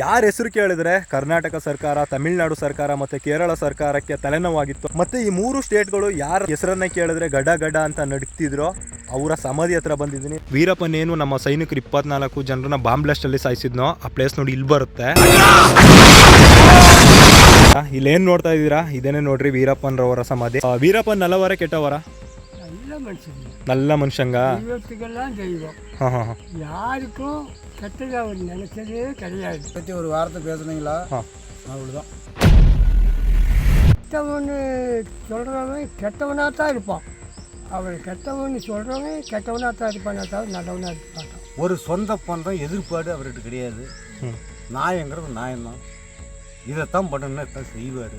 ಯಾರ ಹೆಸರು ಕೇಳಿದ್ರೆ ಕರ್ನಾಟಕ ಸರ್ಕಾರ, ತಮಿಳುನಾಡು ಸರ್ಕಾರ ಮತ್ತೆ ಕೇರಳ ಸರ್ಕಾರಕ್ಕೆ ತಲೆನೋವಾಗಿತ್ತು. ಮತ್ತೆ ಈ ಮೂರು ಸ್ಟೇಟ್ಗಳು ಯಾರ ಹೆಸರನ್ನ ಕೇಳಿದ್ರೆ ಗಡ ಗಡ ಅಂತ ನಡೀತಿದ್ರೋ ಅವರ ಸಮಾಧಿ ಹತ್ರ ಬಂದಿದ್ದೀನಿ. ವೀರಪ್ಪನೇನು ನಮ್ಮ ಸೈನಿಕರು ಇಪ್ಪತ್ನಾಲ್ಕು ಜನರನ್ನ ಬಾಂಬ್ ಬ್ಲಾಸ್ಟ್ ಅಲ್ಲಿ ಸಾಯಿಸಿದ್ನೋ ಆ ಪ್ಲೇಸ್ ನೋಡಿ ಇಲ್ಲಿ ಬರುತ್ತೆ. ಇಲ್ಲೇನು ನೋಡ್ತಾ ಇದ್ದೀರಾ? ಇದೇನೆ ನೋಡ್ರಿ ವೀರಪ್ಪನ್ರವರ ಸಮಾಧಿ. ವೀರಪ್ಪನ್ ನಲವರ ಕೆಟ್ಟವರ? நல்ல மனுஷங்க. நல்ல மனுஷங்க? தெய்வத்துக்கெல்லாம் தெய்வம். யாருக்கும் கெட்டது அவர் நினைச்சதே கிடையாது. பற்றி ஒரு வாரத்தை பேசுனீங்களா? அவ்வளோதான் கெட்டவனு சொல்கிறவன் கெட்டவனாக தான் இருப்பான். அவர் கெட்டவன் சொல்கிறவன் கெட்டவனாக தான் இருப்பானே தவிர நல்லவனாக இருப்பான் ஒரு சொந்த பந்தம் எதிர்பாடு அவர்கிட்ட கிடையாது. நாயங்கிறது நாயம்தான். இதைத்தான் பண்ணணும்னா தான் செய்வார்.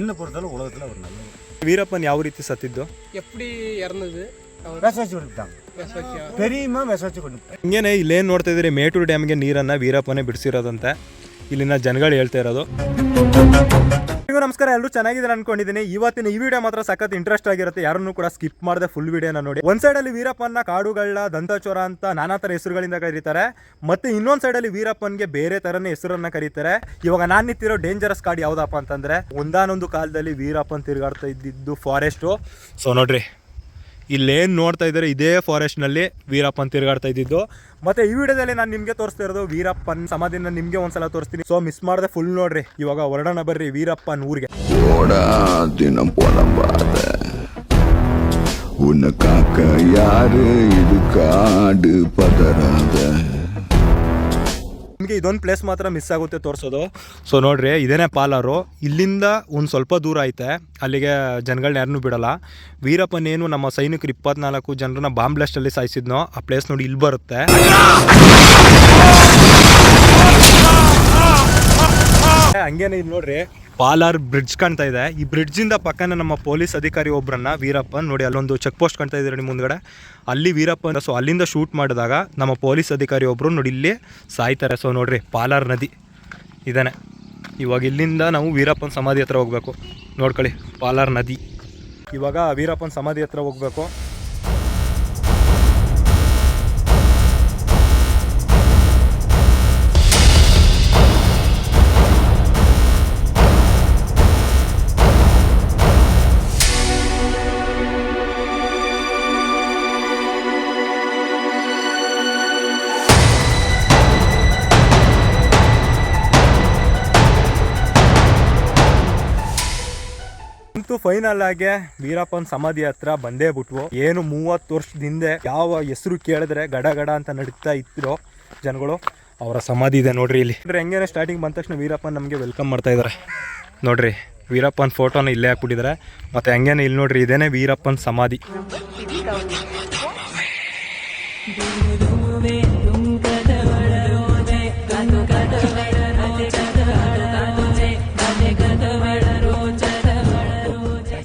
என்ன பொறுத்தளவு உலகத்தில் அவர் நல்லவர். ವೀರಪ್ಪನ್ ಯಾವ ರೀತಿ ಸತ್ತಿದ್ದು எப்படி இறந்தது அவர் விச வச்சு கொண்டுட்டாங்க விசவச்சியா? பெரியம்மா விச வச்சு கொண்டு ಹಿಂಗೇನೆ ಇಲ್ಲೇನು ನೋಡ್ತಾ ಇದ್ದೀರಿ ಮೇಟೂರು ಡ್ಯಾಮ್ಗೆ ನೀರನ್ನು ವೀರಪ್ಪನೇ ಬಿಡಿಸಿರೋದಂತೆ ಇಲ್ಲಿನ ಜನಗಳು ಹೇಳ್ತಾ ಇರೋದು ನೀವು ನಮಸ್ಕಾರ. ಎಲ್ಲರೂ ಚೆನ್ನಾಗಿದ್ದಾರೆ ಅನ್ಕೊಂಡಿದ್ದೀನಿ. ಇವತ್ತಿನ ಈ ವಿಡಿಯೋ ಮಾತ್ರ ಸಖತ್ ಇಂಟ್ರೆಸ್ಟ್ ಆಗಿರುತ್ತೆ. ಯಾರನ್ನೂ ಕೂಡ ಸ್ಕಿಪ್ ಮಾಡದೆ ಫುಲ್ ವಿಡಿಯೋನ ನೋಡಿ. ಒಂದ್ ಅಲ್ಲಿ ವೀರಪ್ಪನ ಕಾಡುಗಳ ದಂತಚೋರ ಅಂತ ನಾನಾ ತರ ಹೆಸರುಗಳಿಂದ ಕರೀತಾರೆ. ಮತ್ತೆ ಇನ್ನೊಂದ್ ಸೈಡ್ ಅಲ್ಲಿ ವೀರಪ್ಪನ್ಗೆ ಬೇರೆ ತರನೇ ಹೆಸರನ್ನ ಕರೀತಾರೆ. ಇವಾಗ ನಾನು ನಿಂತಿರೋ ಡೇಂಜರಸ್ ಕಾಡ್ ಯಾವ್ದಪ್ಪ ಅಂತಂದ್ರೆ, ಒಂದಾನೊಂದು ಕಾಲದಲ್ಲಿ ವೀರಪ್ಪನ್ ತಿರುಗಾಡ್ತಾ ಇದ್ದಿದ್ದು ಫಾರೆಸ್ಟ್ ಸೊ ನೋಡ್ರಿ ಇಲ್ಲೇನು ನೋಡ್ತಾ ಇದ್ದಾರೆ ಇದೇ ಫಾರೆಸ್ಟ್ನಲ್ಲಿ ವೀರಪ್ಪನ್ ತಿರುಗಾಡ್ತಾ ಇದ್ದಿದ್ದು ಮತ್ತೆ ಈ ವಿಡಿಯೋದಲ್ಲಿ ನಾನು ನಿಮಗೆ ತೋರಿಸ್ತಾ ಇರೋದು ವೀರಪ್ಪನ್ ಸಮಾಧಿನ ನಿಮಗೆ ಒಂದ್ಸಲ ತೋರಿಸ್ತೀನಿ ಸೊ ಮಿಸ್ ಮಾಡದೆ ಫುಲ್ ನೋಡ್ರಿ ಇವಾಗ ಹೊರಡೋಣ ಬರ್ರಿ ವೀರಪ್ಪನ್ ಊರಿಗೆ ஓடா தினம் புலம்பாத உன்னை காக்க யாரு இது காடு பதறாத ನಿಮಗೆ ಇದೊಂದು ಪ್ಲೇಸ್ ಮಾತ್ರ ಮಿಸ್ ಆಗುತ್ತೆ ತೋರಿಸೋದು. ಸೊ ನೋಡ್ರಿ, ಇದೇನೇ ಪಾಲರು. ಇಲ್ಲಿಂದ ಒಂದು ಸ್ವಲ್ಪ ದೂರ ಐತೆ. ಅಲ್ಲಿಗೆ ಜನಗಳನ್ನ ಯಾರನ್ನೂ ಬಿಡಲ್ಲ. ವೀರಪ್ಪನೇನು ನಮ್ಮ ಸೈನಿಕರು ಇಪ್ಪತ್ನಾಲ್ಕು ಜನರನ್ನ ಬಾಂಬ್ ಬ್ಲಾಸ್ಟಲ್ಲಿ ಸಾಯಿಸಿದ್ನೋ, ಆ ಪ್ಲೇಸ್ ನೋಡಿ ಇಲ್ಲಿ ಬರುತ್ತೆ. ಹಂಗೇನೆ ಇದು ನೋಡ್ರಿ. ಪಾಲಾರ್ ಬ್ರಿಡ್ಜ್ ಕಾಣ್ತಾ ಇದೆ. ಈ ಬ್ರಿಡ್ಜ್ ಇಂದ ಪಕ್ಕನ ನಮ್ಮ ಪೊಲೀಸ್ ಅಧಿಕಾರಿ ಒಬ್ಬರನ್ನ ವೀರಪ್ಪ ನೋಡಿ ಅಲ್ಲೊಂದು ಚೆಕ್ ಪೋಸ್ಟ್ ಕಾಣ್ತಾ ಇದ್ದಾರೆ ನಿಮ್ಮ ಮುಂದ್ಗಡೆ. ಅಲ್ಲಿ ವೀರಪ್ಪ ಸೊ ಅಲ್ಲಿಂದ ಶೂಟ್ ಮಾಡಿದಾಗ ನಮ್ಮ ಪೊಲೀಸ್ ಅಧಿಕಾರಿ ಒಬ್ಬರು ನೋಡಿ ಇಲ್ಲಿ ಸಾಯ್ತಾರೆ. ಸೊ ನೋಡ್ರಿ, ಪಾಲಾರ್ ನದಿ ಇದಾನೆ. ಇವಾಗ ಇಲ್ಲಿಂದ ನಾವು ವೀರಪ್ಪನ ಸಮಾಧಿ ಹತ್ರ ಹೋಗ್ಬೇಕು. ನೋಡ್ಕೊಳ್ಳಿ, ಪಾಲಾರ್ ನದಿ. ಇವಾಗ ವೀರಪ್ಪನ ಸಮಾಧಿ ಹತ್ರ ಹೋಗ್ಬೇಕು. ಅಂತೂ ಫೈನಲ್ ಆಗಿ ವೀರಪ್ಪನ ಸಮಾಧಿ ಹತ್ರ ಬಂದೇ ಬಿಟ್ವು. ಏನು ಮೂವತ್ತು ವರ್ಷದಿಂದ ಯಾವ ಹೆಸರು ಕೇಳಿದ್ರೆ ಗಡ ಗಡ ಅಂತ ನಡೀತಾ ಇದ್ರು ಜನಗಳು, ಅವರ ಸಮಾಧಿ ಇದೆ ನೋಡ್ರಿ ಇಲ್ಲಿ. ಅಂದ್ರೆ ಹೆಂಗೇನೆ ಸ್ಟಾರ್ಟಿಂಗ್ ಬಂದ ತಕ್ಷಣ ವೀರಪ್ಪನ್ ನಮಗೆ ವೆಲ್ಕಮ್ ಮಾಡ್ತಾ ಇದ್ದಾರೆ ನೋಡ್ರಿ, ವೀರಪ್ಪನ ಫೋಟೋನ ಇಲ್ಲೇ ಹಾಕ್ಬಿಟ್ಟಿದ್ದಾರೆ ಮತ್ತೆ ಹೆಂಗೇನೆ ಇಲ್ಲಿ ನೋಡ್ರಿ, ಇದೇನೆ ವೀರಪ್ಪನ ಸಮಾಧಿ.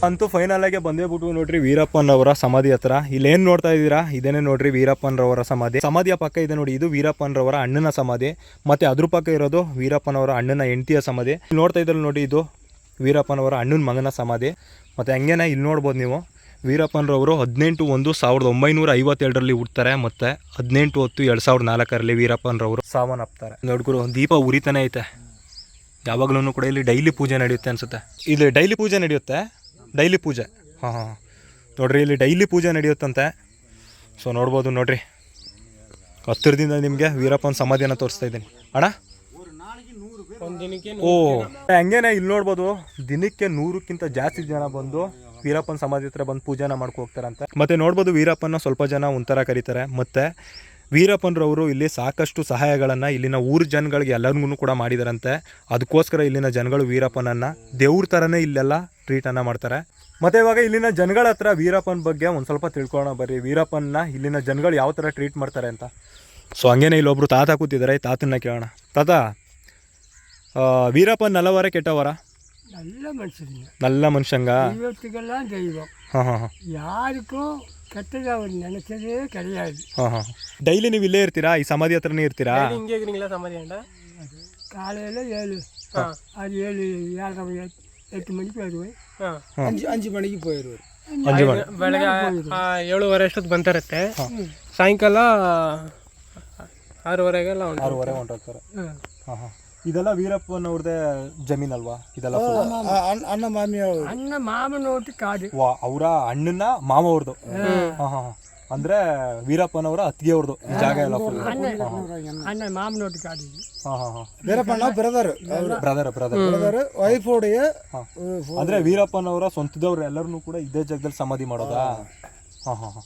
ಅಂತೂ ಫೈನಲ್ ಆಗಿ ಬಂದೇ ಬಿಟ್ಟು ನೋಡ್ರಿ ವೀರಪ್ಪನ್ ಅವರ ಸಮಾಧಿ ಹತ್ರ. ಇಲ್ಲೇನ್ ನೋಡ್ತಾ ಇದ್ದೀರಾ? ಇದೇನೆ ನೋಡ್ರಿ ವೀರಪ್ಪನ್ ರವರ ಸಮಾಧಿ. ಸಮಾಧಿಯ ಪಕ್ಕ ಇದೆ ನೋಡಿ, ಇದು ವೀರಪ್ಪನ್ ರವರ ಅಣ್ಣನ ಸಮಾಧಿ. ಮತ್ತೆ ಅದ್ರ ಪಕ್ಕ ಇರೋದು ವೀರಪ್ಪನ್ ಅವರ ಅಣ್ಣನ ಹೆಂಡತಿಯ ಸಮಾಧಿ. ನೋಡ್ತಾ ಇದ್ರಲ್ಲಿ ನೋಡಿ, ಇದು ವೀರಪ್ಪನ್ ಅವರ ಅಣ್ಣನ ಮಗನ ಸಮಾಧಿ. ಮತ್ತೆ ಹಂಗೇನೆ ಇಲ್ಲಿ ನೋಡ್ಬೋದು ನೀವು. ವೀರಪ್ಪನರವರು ಹದಿನೆಂಟು ಒಂದು ಸಾವಿರದ ಒಂಬೈನೂರ ಐವತ್ತೆರಡರಲ್ಲಿ ಹುಡ್ತಾರೆ ಮತ್ತೆ ಹದಿನೆಂಟು ಹೊತ್ತು ಎರಡು ಸಾವಿರದ ನಾಲ್ಕರಲ್ಲಿ ವೀರಪ್ಪನ್ರವರು ಸಾವನ್ನಪ್ತಾರೆ. ನೋಡ್ಗುರು ದೀಪ ಉರಿತಾನೆ ಐತೆ. ಯಾವಾಗ್ಲೂ ಕೂಡ ಇಲ್ಲಿ ಡೈಲಿ ಪೂಜೆ ನಡೆಯುತ್ತೆ ಅನ್ಸುತ್ತೆ. ಇಲ್ಲಿ ಡೈಲಿ ಪೂಜೆ ನಡೆಯುತ್ತೆ. ಡೈಲಿ ಪೂಜೆ. ಹಾಂ ಹಾಂ ನೋಡ್ರಿ, ಇಲ್ಲಿ ಡೈಲಿ ಪೂಜೆ ನಡೆಯುತ್ತಂತೆ. ಸೊ ನೋಡ್ಬೋದು, ನೋಡ್ರಿ. ಹತ್ತಿರದಿಂದ ನಿಮಗೆ ವೀರಪ್ಪನ ಸಮಾಧಿಯನ್ನು ತೋರಿಸ್ತಾ ಇದ್ದೀನಿ. ಅಣ್ಣ? ಓ, ಹಂಗೇನೆ ಇಲ್ಲಿ ನೋಡ್ಬೋದು, ದಿನಕ್ಕೆ ನೂರಕ್ಕಿಂತ ಜಾಸ್ತಿ ಜನ ಬಂದು ವೀರಪ್ಪನ ಸಮಾಧಿ ಹತ್ರ ಬಂದು ಪೂಜೆನ ಮಾಡ್ಕೊ ಹೋಗ್ತಾರಂತೆ. ಮತ್ತೆ ನೋಡ್ಬೋದು ವೀರಪ್ಪನ ಸ್ವಲ್ಪ ಜನ ಒಂಥರ ಕರೀತಾರೆ. ಮತ್ತೆ ವೀರಪ್ಪನ್ರವರು ಇಲ್ಲಿ ಸಾಕಷ್ಟು ಸಹಾಯಗಳನ್ನು ಇಲ್ಲಿನ ಊರು ಜನಗಳಿಗೆ ಎಲ್ಲರಿಗೂ ಕೂಡ ಮಾಡಿದಾರಂತೆ. ಅದಕ್ಕೋಸ್ಕರ ಇಲ್ಲಿನ ಜನಗಳು ವೀರಪ್ಪನನ್ನು ದೇವ್ರ ಥರನೇ ಇಲ್ಲೆಲ್ಲ ಟ್ರೀಟನ್ನು ಮಾಡ್ತಾರೆ. ಮತ್ತು ಇವಾಗ ಇಲ್ಲಿನ ಜನಗಳ ಹತ್ರ ವೀರಪ್ಪನ ಬಗ್ಗೆ ಒಂದು ಸ್ವಲ್ಪ ತಿಳ್ಕೊಳೋಣ ಬರ್ರಿ. ವೀರಪ್ಪನ ಇಲ್ಲಿನ ಜನಗಳು ಯಾವ ಥರ ಟ್ರೀಟ್ ಮಾಡ್ತಾರೆ ಅಂತ. ಸೊ ಹಂಗೇನೆ ಇಲ್ಲೊಬ್ರು ತಾತ ಕೂತಿದ್ದಾರೆ ತಾತನ್ನ ಕೇಳೋಣ. ತಾತ ವೀರಪ್ಪನ ನಲವರ ಕೆಟ್ಟವರ ನಲ್ಲ ಮನುಷ್ಯಂಗ? ಹಾಂ ಹಾಂ ಹಾಂ. ಯಾರಿಗೂ கெட்டதை அவர் நினைச்சதே கிடையாது ಹಾಂ ಹಾಂ ಡೈಲಿ ನೀವು ಇಲ್ಲೇ ಇರ್ತೀರಾ ಈ ಸಮಾಧಿ ಹತ್ರನೇ ಇರ್ತೀರಾ இங்கே இருக்கிறீங்களா சமாதியாண்டா காலையில் ஏழு ஆ. அது ஏழு ஏழரை எட்டு- எட்டு மணிக்கு வருவேன் ಹಾ அஞ்சு அஞ்சு மணிக்கு போயிடுவார் ಅಂಜು ಮಾಡಿ ಬೆಳಗ್ಗೆ ಆ, ಏಳುವರೆ ಅಷ್ಟೊತ್ತು ಬಂದಿರುತ್ತೆ ಸಾಯಂಕಾಲ ಆರೂವರೆಗೆಲ್ಲ ಉಂಟು ಆರೂವರೆ ಹೊಂಟೋಗ್ತಾರೆ ಹಾಂ ಹಾಂ ಇದೆಲ್ಲ ವೀರಪ್ಪನವ್ರದೇ ಜಮೀನಲ್ವಾ ಇದೆಲ್ಲ? ಅಣ್ಣ ಮಾಮಿ ಅಣ್ಣ ಮಾಮನ ಮಾಮನೋಟಿ ಕಾಡು. ವಾ ಅವರ ಅಣ್ಣನ ಮಾಮ ಅವ್ರದ್ದು ಹಾ ಹಾಂ ಅಂದ್ರೆ ವೀರಪ್ಪನವರ ಅತ್ತಿಗೆ ಅವ್ರದ್ದು ಈ ಜಾಗ ಎಲ್ಲ ಅಣ್ಣ ಅನ್ನ ಮಾಮನೋಟಿ ಕಾಡು ಇದು. ಹಾಂ ಹಾಂ ಹಾಂ. Veerappanna brother brother brother brother wife ಉடைய ಅಂದ್ರೆ ವೀರಪ್ಪನವರ ಸ್ವಂತದವ್ರು ಎಲ್ಲರನ್ನೂ ಕೂಡ ಇದೇ ಜಾಗದಲ್ಲಿ ಸಮಾಧಿ ಮಾಡೋದಾ? ಹಾ ಹಾ ಹಾಂ.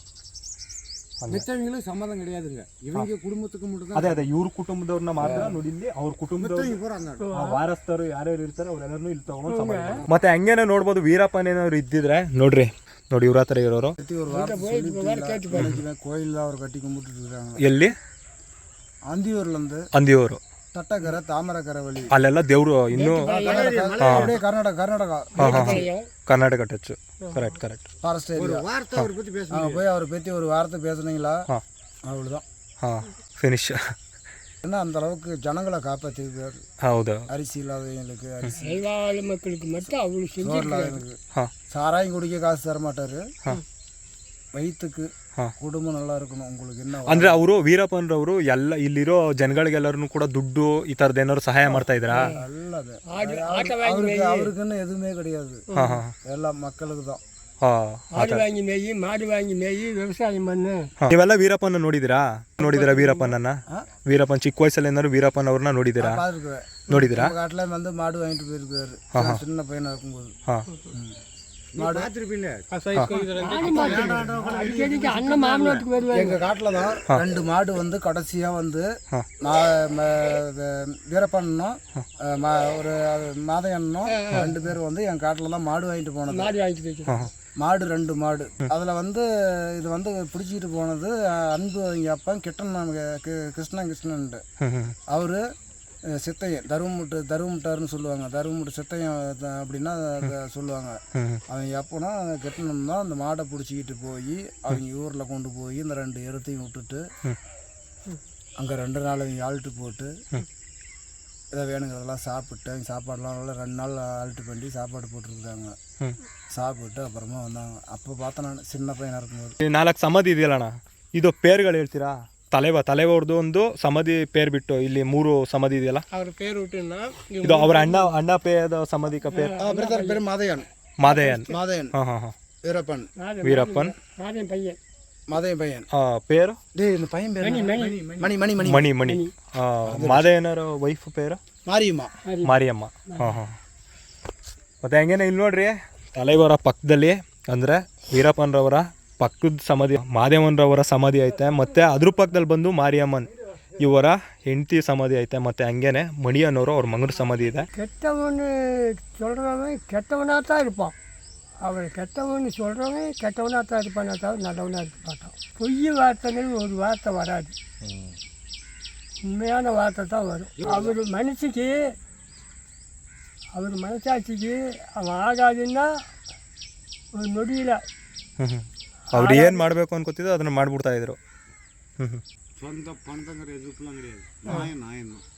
மித்தவங்களும் சம்மதம் கிடையாதுங்க இவங்க குடும்பத்துக்கு மட்டும் தான் ಅದೇ ಅದೇ ಇವ್ರ ಕುಟುಂಬದವ್ರನ್ನ ಮಾತ್ರ ನೋಡಿ ಇಲ್ಲಿ ಅವ್ರ ಕುಟುಂಬದವ್ರು பூரா அந்த ಆ ವಾರಸ್ಥರು ಯಾರ್ಯಾರು ಇರ್ತಾರೆ ಅವರೆಲ್ಲರೂ ಇಲ್ಲಿ ತಗೊಂಡು ಸಮಾಧಿ ಮಾಡ್ತಾರೆ. ಮತ್ತೆ ಹಂಗೇನೆ ನೋಡ್ಬೋದು ವೀರಪ್ಪನೇನಾದ್ರು ಇದ್ದಿದ್ರೆ ನೋಡ್ರಿ ನೋಡಿ ಇವ್ರ ಹತ್ರ ಇರೋರು பத்தி ஒரு வார்த்தை சொல்லிட்டு கோயில் அவர் கட்டி கும்பிட்டு இருக்காங்க ಎಲ್ಲಿ அந்தியூர்ல இருந்து ಅಂದಿಯವರು தட்டக்கரை தாமரக்கரை வழி ಅಲ್ಲೆಲ್ಲ ದೇವ್ರು ಇನ್ನೂ அப்படியே கர்நாடகா கர்நாடகா ಹಾಂ ಹಾಂ Karnataka touch correct correct forest area வார்த்தை அவர் பத்தி பேச அங்கே போய் அவரை பற்றி ஒரு வார்த்தை பேசுனீங்களா ಹಾಂ அவ்வளோதான் ಹಾಂ ಫಿನಿಶ್ ஏன்னா அந்த அளவுக்கு ஜனங்களை காப்பாற்றிருக்காரு ಹೌದು அரிசி இல்லாதவங்களுக்கு அரிசி எல்லா மக்களுக்கு மட்டும் அவ்வளோ செஞ்சு சோறு இல்லாதவங்களுக்கு ಹಾಂ சாராயம் குடிக்க காசு தர மாட்டாரு ಹಾ. வயிற்றுக்கு ಹಾ. குடும்பம் நல்லா இருக்கணும் உங்களுக்கு என்ன ಅಂದ್ರೆ ಅವರು ವೀರಪ್ಪನರವರು ಎಲ್ಲ ಇಲ್ಲಿರೋ ಜನಗಳಿಗೆಲ್ಲರೂ ಕೂಡ ದುಡ್ಡು ಈ ಥರದ್ದು ಏನಾದ್ರು ಸಹಾಯ ಮಾಡ್ತಾ ಇದ್ರಾ நல்லது ஆடு ஆட்டை வாங்கி அவருக்கு அவருக்குன்னு எதுவுமே கிடையாது ಹಾಂ ಹಾಂ எல்லாம் மக்களுக்கு தான் ಹಾಂ ஆடு வாங்கி மேய் மாடு வாங்கி மேய் விவசாயம் பண்ணு ನೀವೆಲ್ಲ ವೀರಪ್ಪನ ನೋಡಿದಿರಾ ನೋಡಿದಿರಾ ವೀರಪ್ಪನನ್ನ ವೀರಪ್ಪನ್ ಚಿಕ್ಕ ವಯಸ್ಸಲ್ಲಿ ಏನಾದ್ರು ವೀರಪ್ಪನ್ ಅವ್ರನ್ನ ನೋಡಿದಿರಾ பார்த்துருக்குவேன் ನೋಡಿದಿರಾ நம்ம காட்டில் வந்து மாடு வாங்கிட்டு போயிருக்காரு சின்ன பையனா இருக்கும்போது ಹಾಂ எங்க காட்டுல தான் ரெண்டு மாடு வந்து கடைசியா வந்து வீரப்பண்ணும் ஒரு மாதையண்ணும் ரெண்டு பேரும் வந்து என் காட்டுல தான் மாடு வாங்கிட்டு போனது மாடு ரெண்டு மாடு அதில் வந்து இது வந்து பிடிச்சிக்கிட்டு போனது அன்பு எங்கள் அப்பா கிட்டன் கிருஷ்ணன் கிருஷ்ணன்ட்டு அவர் சித்தையன் தருவமுட்டு தருவமுட்டாருன்னு சொல்லுவாங்க தருவமுட்டு சித்தையன் த- அப்படின்னா அத சொல்லுவாங்க அவங்க எப்போனா கெட்டணும் தான் அந்த மாடை பிடிச்சிக்கிட்டு போய் அவங்க ஊரில் கொண்டு போய் இந்த ரெண்டு எருத்தையும் விட்டுட்டு அங்கே ரெண்டு நாள் அவங்க ஆல்ட்டு போட்டு இதை வேணுங்கிறதெல்லாம் சாப்பிட்டு அவங்க சாப்பாடெல்லாம் நல்லா ரெண்டு நாள் ஆல்ட்டு பண்ணி சாப்பாடு போட்டிருக்காங்க சாப்பிட்டு அப்புறமா வந்தாங்க அப்போ பார்த்தேன் நான் சின்ன பையனாக இருக்கும்போது ಈ ನಾಲ್ಕು ಸಮಾಧಿ ಇದೆಯಲ್ಲಣ್ಣ ಇದು ಪೇರ್ಗಳು ಹೇಳ್ತೀರಾ ತಲೆವ ತಲೆವರ್ದು ಒಂದು ಸಮಾಧಿ ಪೇರ್ ಬಿಟ್ಟು ಇಲ್ಲಿ ಮೂರು ಸಮಾಧಿ ಇದೆಯಲ್ಲ ಅವ್ರ பேர் விட்டுன்னா ಇದು ಅವರ ಅಣ್ಣ ಅಣ್ಣ ಪೇದ ಸಮಾಧಿ ಕ ಪೇರ್ பிரதர் பேர் மாதையன் ಮಾದಯ್ಯನ್ மாதையன் ಹಾಂ ಹಾಂ ಹಾಂ வீரப்பன் ವೀರಪ್ಪನ್ மாதன் பையன் மாதையன் பையன் ಆ, ಪೇರು டேய் இந்த பையன் பேர் என்ன? மணி மணி மணி ಮಣಿ ಮಣಿ ಆ, ಮಾದಯ್ಯನರ ವೈಫ್ ಪೇರು மாரியம்மா ಮಾರಿಯಮ್ಮ ಹಾಂ ಹಾಂ ಮತ್ತು ಹಂಗೇನೆ ಇಲ್ಲಿ ನೋಡ್ರಿ ತಲೆವರ ಪಕ್ಕದಲ್ಲಿ ಅಂದರೆ ವೀರಪ್ಪನರವರ ಪಕ್ಕದ ಸಮಾಧಿ ಮಾದೇವನರವರ ಸಮಾಧಿ ಐತೆ ಮತ್ತು ಅದ್ರ ಪಕ್ಕದಲ್ಲಿ ಬಂದು ಮಾರಿಯಮ್ಮನ್ ಇವರ ಹೆಂಡತಿ ಸಮಾಧಿ ಐತೆ ಮತ್ತು ಹಂಗೇನೆ ಮಣಿ ಅನ್ನೋರು ಅವ್ರ ಮಗನ ಸಮಾಧಿ ಇದೆ கெட்டவன்னு சொல்கிறவன் கெட்டவனாக தான் இருப்பான் அவர் கெட்டவன்னு சொல்கிறவன் கெட்டவனாக தான் இருப்பானே தவிர நல்லவனாக இருக்க மாட்டான் பொய் வார்த்தைகள் ஒரு வார்த்தை வராது உண்மையான வார்த்தை தான் வரும் அவர் மனசுக்கு அவர் மனசாட்சிக்கு அவன் ஆகாதுன்னா ஒரு நொடியில் ಅವ್ರು ಏನು ಮಾಡಬೇಕು ಅನ್ಕೋತಿದ್ರು ಅದನ್ನು ಮಾಡಿಬಿಡ್ತಾ ಇದ್ರು.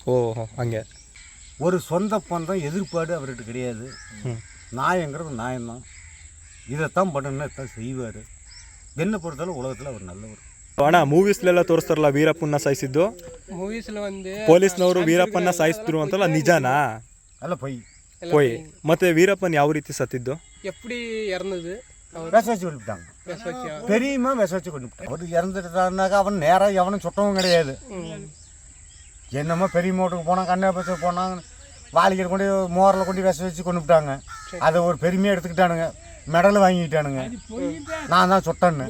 ಓ ಹೋ, ಹಂಗೆ. ஒரு சொந்த பந்தம் எதிர்ப்பாடு அவர்கிட்ட கிடையாது. ம். நாயங்கிறது நாயம்தான் இதைத்தான் பண்ணணும் இதான் செய்வார். என்ன பொறுத்தளவு உலகத்தில் அவர் நல்லவர். ಅಣ್ಣ ಮೂವೀಸ್ಲೆಲ್ಲ ತೋರಿಸ್ತಾರಲ್ಲ ವೀರಪ್ಪನ್ನ ಸಾಯಿಸಿದ್ದು மூவிஸில் வந்து ಪೊಲೀಸ್ನವರು ವೀರಪ್ಪನ್ನ ಸಾಯಿಸಿದ್ರು ಅಂತಲ್ಲ ನಿಜಾನಾ நல்ல பை ಪೋಯ್ ಮತ್ತೆ ವೀರಪ್ಪನ್ ಯಾವ ರೀತಿ ಸತ್ತಿದ್ದು? எப்படி இறந்தது? அவர் பேசாச்சு கொண்டுட்டாங்க பேச வச்சா பெரியமா விச வச்சு கொண்டு அவர் இறந்துட்டாருனாக்கா அவன் நேராக எவனும் சுட்டவும் கிடையாது என்னமோ பெரிய மோட்டுக்கு போனான் கன்னியாபுரத்துக்கு போனாங்க வாலிக்கிற கொண்டு மோரில் கொண்டு விச வச்சு கொண்டு விட்டாங்க அதை ஒரு பெருமையாக எடுத்துக்கிட்டானுங்க மெடல் வாங்கிக்கிட்டானுங்க நான் தான் சுட்டேன்னு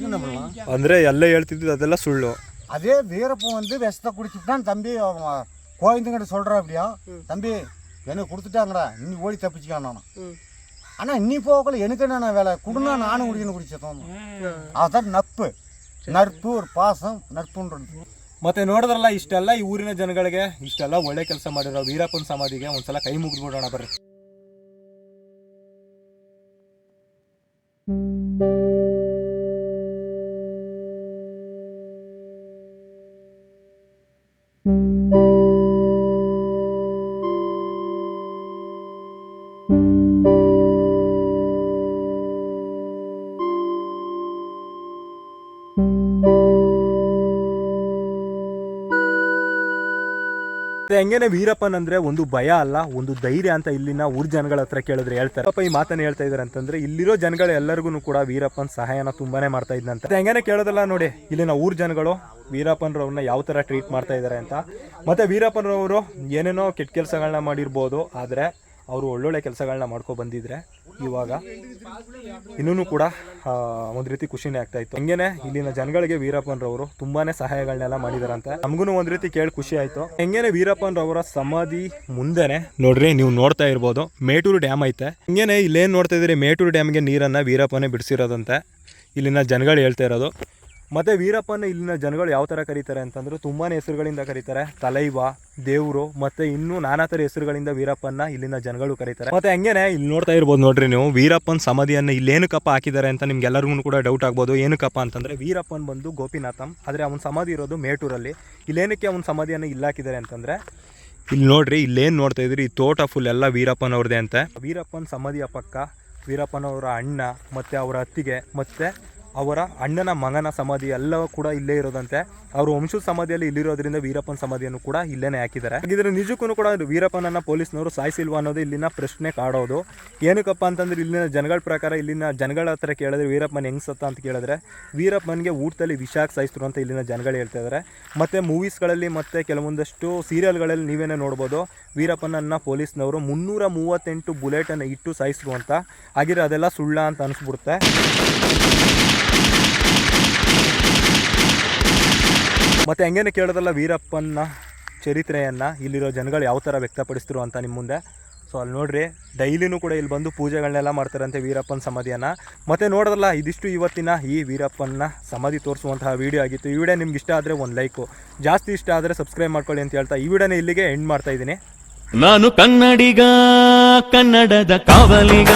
என்ன பண்ணலாம் ಅಂದ್ರೆ ಎಲ್ಲ ಹೇಳ್ತಿದ್ದು ಅದೆಲ್ಲ ಸುಳ್ಳು அதே வீரப்பன் வந்து விஷத்தை குடிச்சுட்டான் தம்பி அவன் கோவிந்தங்கிட்ட சொல்கிறா அப்படியா தம்பி எனக்கு கொடுத்துட்டாங்கடா இன்னி ஓடி தப்பிச்சுக்கான் நான் ம். ஆனால் நீ போகல எனக்கு என்னென்ன வேலை குடுனா நானும் குடிக்கணும் குடிச்சதோம் ಅದ್ರ ನಪ್ಪು ನರ್ಪು ಅವ್ರ ಪಾಸಂ ನರ್ಪುಂಡ್ರದ್ದು ಮತ್ತೆ ನೋಡಿದ್ರಲ್ಲ ಇಷ್ಟೆಲ್ಲ ಈ ಊರಿನ ಜನಗಳಿಗೆ ಇಷ್ಟೆಲ್ಲ ಒಳ್ಳೆ ಕೆಲಸ ಮಾಡಿರೋ ವೀರಪ್ಪನ ಸಮಾಧಿಗೆ ಒಂದ್ಸಲ ಕೈ ಮುಗಿದ್ಬಿಡೋಣ ಬರ್ರಿ thank you ಹೆಂಗೇನೆ ವೀರಪ್ಪನ್ ಅಂದ್ರೆ ಒಂದು ಭಯ ಅಲ್ಲ, ಒಂದು ಧೈರ್ಯ ಅಂತ ಇಲ್ಲಿನ ಊರ್ ಜನಗಳ ಹತ್ರ ಕೇಳಿದ್ರೆ ಹೇಳ್ತಾರೆ. ಪಾಪ ಈ ಮಾತನ್ನ ಹೇಳ್ತಾ ಇದಾರೆ ಅಂತಂದ್ರೆ ಇಲ್ಲಿರೋ ಜನಗಳು ಎಲ್ಲರಿಗೂ ಕೂಡ ವೀರಪ್ಪನ್ ಸಹಾಯನ ತುಂಬಾನೇ ಮಾಡ್ತಾ ಇದ್ದಂತೆ ಹೆಂಗೇನೆ ಕೇಳೋದಲ್ಲ ನೋಡಿ, ಇಲ್ಲಿನ ಊರ್ ಜನಗಳು ವೀರಪ್ಪನ್ರವ್ರನ್ನ ಯಾವ ತರ ಟ್ರೀಟ್ ಮಾಡ್ತಾ ಇದ್ದಾರೆ ಅಂತ. ಮತ್ತೆ ವೀರಪ್ಪನ್ರವರು ಏನೇನೋ ಕೆಟ್ಟ ಕೆಲಸಗಳನ್ನ ಮಾಡಿರ್ಬೋದು, ಆದ್ರೆ ಅವರು ಒಳ್ಳೊಳ್ಳೆ ಕೆಲಸಗಳನ್ನ ಮಾಡ್ಕೊ ಬಂದಿದ್ರೆ ಇವಾಗ. ಇನ್ನೂ ಕೂಡ ಒಂದು ರೀತಿ ಖುಷಿನೇ ಆಗ್ತಾ ಇತ್ತು. ಹಂಗೇನೆ ಇಲ್ಲಿನ ಜನಗಳಿಗೆ ವೀರಪ್ಪನ್ರವರು ತುಂಬಾನೇ ಸಹಾಯಗಳನ್ನೆಲ್ಲ ಮಾಡಿದಾರಂತೆ. ನಮಗೂ ಒಂದು ರೀತಿ ಕೇಳಿ ಖುಷಿ ಆಯ್ತು. ಹೆಂಗೇನೆ ವೀರಪ್ಪನ್ರವರ ಸಮಾಧಿ ಮುಂದೆನೆ, ನೋಡ್ರಿ, ನೀವು ನೋಡ್ತಾ ಇರ್ಬೋದು, ಮೇಟೂರು ಡ್ಯಾಮ್ ಐತೆ. ಹಿಂಗೇನೆ ಇಲ್ಲೇನು ನೋಡ್ತಾ ಇದ್ರಿ ಮೇಟೂರು ಡ್ಯಾಮ್ಗೆ ನೀರನ್ನ ವೀರಪ್ಪನೇ ಬಿಡಿಸಿರೋದಂತೆ. ಇಲ್ಲಿನ ಜನಗಳು ಹೇಳ್ತಾ ಇರೋದು. ಮತ್ತೆ ವೀರಪ್ಪನ ಇಲ್ಲಿನ ಜನಗಳು ಯಾವ ಥರ ಕರೀತಾರೆ ಅಂತಂದರೆ ತುಂಬಾ ಹೆಸರುಗಳಿಂದ ಕರೀತಾರೆ. ತಲೈವ, ದೇವರು ಮತ್ತು ಇನ್ನೂ ನಾನಾ ಥರ ಹೆಸರುಗಳಿಂದ ವೀರಪ್ಪನ ಇಲ್ಲಿನ ಜನಗಳು ಕರೀತಾರೆ. ಮತ್ತೆ ಹಂಗೇನೆ ಇಲ್ಲಿ ನೋಡ್ತಾ ಇರ್ಬೋದು ನೋಡ್ರಿ ನೀವು, ವೀರಪ್ಪನ ಸಮಾಧಿಯನ್ನು ಇಲ್ಲೇನಕ್ಕಪ್ಪ ಹಾಕಿದ್ದಾರೆ ಅಂತ ನಿಮ್ಗೆ ಎಲ್ಲರಿಗೂ ಕೂಡ ಡೌಟ್ ಆಗ್ಬೋದು. ಏನಕ್ಕಪ್ಪ ಅಂತಂದರೆ ವೀರಪ್ಪನ್ ಬಂದು ಗೋಪಿನಾಥಂ, ಆದರೆ ಅವನ ಸಮಾಧಿ ಇರೋದು ಮೇಟೂರಲ್ಲಿ. ಇಲ್ಲೇನಕ್ಕೆ ಅವನ ಸಮಾಧಿಯನ್ನು ಇಲ್ಲಿ ಹಾಕಿದ್ದಾರೆ ಅಂತಂದ್ರೆ, ಇಲ್ಲಿ ನೋಡ್ರಿ, ಇಲ್ಲೇನು ನೋಡ್ತಾ ಇದ್ರಿ ಈ ತೋಟ ಫುಲ್ ಎಲ್ಲ ವೀರಪ್ಪನವ್ರದೇ ಅಂತೆ. ವೀರಪ್ಪನ ಸಮಾಧಿಯ ಪಕ್ಕ ವೀರಪ್ಪನವರ ಅಣ್ಣ ಮತ್ತು ಅವರ ಅತ್ತಿಗೆ ಮತ್ತು ಅವರ ಅಣ್ಣನ ಮಗನ ಸಮಾಧಿ ಎಲ್ಲವೂ ಕೂಡ ಇಲ್ಲೇ ಇರೋದಂತೆ. ಅವರು ವಂಶದ ಸಮಾಧಿಯಲ್ಲಿ ಇಲ್ಲಿರೋದ್ರಿಂದ ವೀರಪ್ಪನ ಸಮಾಧಿಯನ್ನು ಕೂಡ ಇಲ್ಲೇನೆ ಹಾಕಿದ್ದಾರೆ. ಹಾಗಿದ್ರೆ ನಿಜಕ್ಕೂ ಕೂಡ ವೀರಪ್ಪನನ್ನ ಪೊಲೀಸ್ನವರು ಸಾಯಿಸಿಲ್ವಾ ಅನ್ನೋದು ಇಲ್ಲಿನ ಪ್ರಶ್ನೆ ಕಾಡೋದು. ಏನಕ್ಕಪ್ಪ ಅಂತಂದ್ರೆ ಇಲ್ಲಿನ ಜನಗಳ ಪ್ರಕಾರ ಇಲ್ಲಿನ ಜನಗಳ ಹತ್ರ ಕೇಳಿದ್ರೆ ವೀರಪ್ಪನ ಹೆಂಗ್ ಸತ್ತ ಅಂತ ಕೇಳಿದ್ರೆ, ವೀರಪ್ಪನಿಗೆ ಊಟದಲ್ಲಿ ವಿಷಾಕ್ ಸಾಯಿಸ್ತರು ಅಂತ ಇಲ್ಲಿನ ಜನಗಳು ಹೇಳ್ತಾ ಇದ್ದಾರೆ ಮತ್ತು ಮೂವೀಸ್ಗಳಲ್ಲಿ ಮತ್ತೆ ಕೆಲವೊಂದಷ್ಟು ಸೀರಿಯಲ್ಗಳಲ್ಲಿ ನೀವೇನೇ ನೋಡ್ಬೋದು, ವೀರಪ್ಪನನ್ನ ಪೊಲೀಸ್ನವರು ಮುನ್ನೂರ ಮೂವತ್ತೆಂಟು ಬುಲೆಟನ್ನು ಇಟ್ಟು ಸಾಯಿಸ್ರು ಅಂತ ಹಾಗಿದ್ರೆ ಅದೆಲ್ಲ ಸುಳ್ಳ ಅಂತ ಅನಿಸ್ಬಿಡುತ್ತೆ. ಮತ್ತೆ ಹೆಂಗೇನೆ ಕೇಳೋದಲ್ಲ ವೀರಪ್ಪನ ಚರಿತ್ರೆಯನ್ನು ಇಲ್ಲಿರೋ ಜನಗಳು ಯಾವ ಥರ ವ್ಯಕ್ತಪಡಿಸಿದ್ರು ಅಂತ ನಿಮ್ಮ ಮುಂದೆ. ಸೊ ಅಲ್ಲಿ ನೋಡ್ರಿ, ಡೈಲಿನೂ ಕೂಡ ಇಲ್ಲಿ ಬಂದು ಪೂಜೆಗಳನ್ನೆಲ್ಲ ಮಾಡ್ತಾರಂತೆ ವೀರಪ್ಪನ ಸಮಾಧಿಯನ್ನು. ಮತ್ತೆ ನೋಡೋದಲ್ಲ, ಇದಿಷ್ಟು ಇವತ್ತಿನ ಈ ವೀರಪ್ಪನ ಸಮಾಧಿ ತೋರಿಸುವಂತಹ ವಿಡಿಯೋ ಆಗಿತ್ತು. ಈ ವಿಡಿಯೋ ನಿಮ್ಗೆ ಇಷ್ಟ ಆದರೆ ಒಂದು ಲೈಕು ಜಾಸ್ತಿ ಇಷ್ಟ ಆದರೆ ಸಬ್ಸ್ಕ್ರೈಬ್ ಮಾಡ್ಕೊಳ್ಳಿ ಅಂತ ಹೇಳ್ತಾ ಈ ವಿಡಿಯೋನ ಇಲ್ಲಿಗೆ ಎಂಡ್ ಮಾಡ್ತಾ ಇದ್ದೀನಿ. ನಾನು ಕನ್ನಡಿಗ, ಕನ್ನಡದ ಕಾವಲಿಗ.